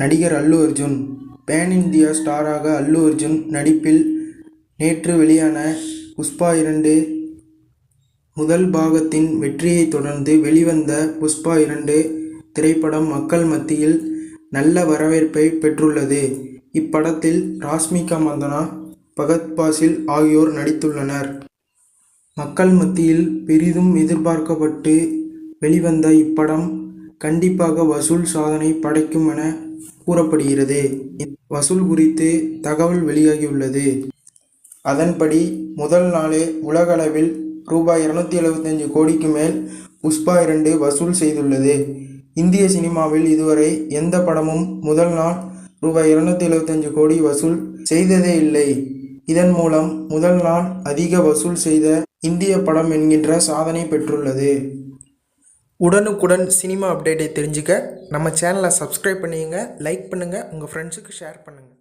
நடிகர் அல்லு Arjun. Pan India ஸ்டாராக அல்லு அர்ஜுன் நடிப்பில் நேற்று வெளியான புஷ்பா இரண்டு முதல் பாகத்தின் வெற்றியைத் தொடர்ந்து வெளிவந்த புஷ்பா இரண்டு திரைப்படம் மக்கள் மத்தியில் நல்ல வரவேற்பை பெற்றுள்ளது. இப்படத்தில் ராஷ்மிகா மந்தனா பகத் பாசில் ஆகியோர் நடித்துள்ளனர். மக்கள் மத்தியில் பெரிதும் எதிர்பார்க்கப்பட்டு வெளிவந்த இப்படம் கண்டிப்பாக வசூல் சாதனை படைக்கும் என கூறப்படுகிறது. வசூல் குறித்து தகவல் வெளியாகியுள்ளது. அதன்படி முதல் நாளே உலகளவில் ரூபாய் இருநூத்தி எழுபத்தஞ்சு கோடிக்கு மேல் புஷ்பா இரண்டு வசூல் செய்துள்ளது. இந்திய சினிமாவில் இதுவரை எந்த படமும் முதல் நாள் ரூபாய் இருநூத்தி எழுபத்தஞ்சு கோடி வசூல் செய்ததே இல்லை. இதன் மூலம் முதல் நாள் அதிக வசூல் செய்த இந்திய படம் என்கின்ற சாதனை பெற்றுள்ளது. உடனுக்குடன் சினிமா அப்டேட்டை தெரிஞ்சுக்க நம்ம சேனலை சப்ஸ்கிரைப் பண்ணிங்க லைக் பண்ணுங்கள் உங்கள் ஃப்ரெண்ட்ஸுக்கு ஷேர் பண்ணுங்கள்